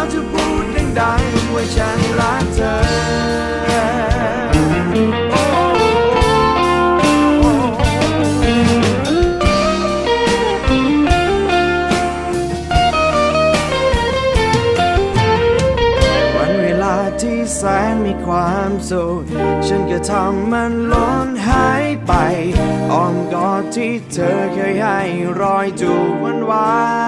แล้วจะพูดดังๆว่าฉันรักเธอวันเวลาที่แสนมีความสุขฉันก็ทำมันล้นหายไปอ้อมกอดที่เธอเคยให้รอยจูบหวานวาน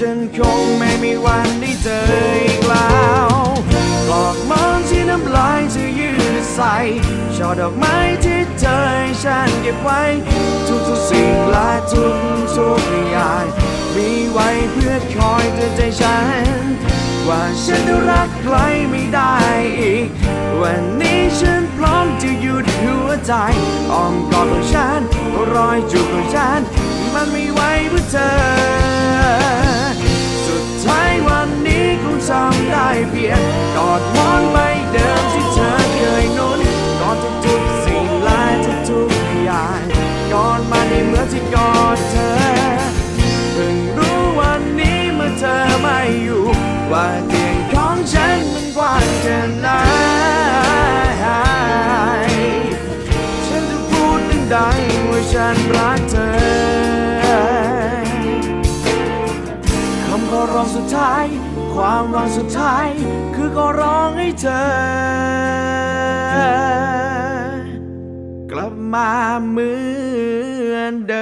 ฉันคงไม่มีวันได้เจออีกแล้วปลอกมอนที่น้ำลายเธอยืดใส่ช่อดอกไม้ที่เธอให้ฉันเก็บไว้ ทุกๆสิ่งและทุกทุกอย่างมีไว้เพื่อคอยเตือนใจฉัน ว่าฉันจะรักใครไม่ได้อีก วันนี้ฉันพร้อมจะหยุดหัวใจอ้อมกอดของฉันรอยจูบของฉันมันไม่ไหวเพื่อเธอ มาในเมื่อที่กอดเธอ เพิ่งรู้วันนี้เมื่อเธอไม่อยู่ ว่าเตียงของฉันมันกว้างแค่ไหนฉันจะพูดดังๆว่าฉันรักเธอคำขอร้องสุดท้าย ความหวังสุดท้าย คือขอร้องให้เธอ กลับมาเหมือน เดิม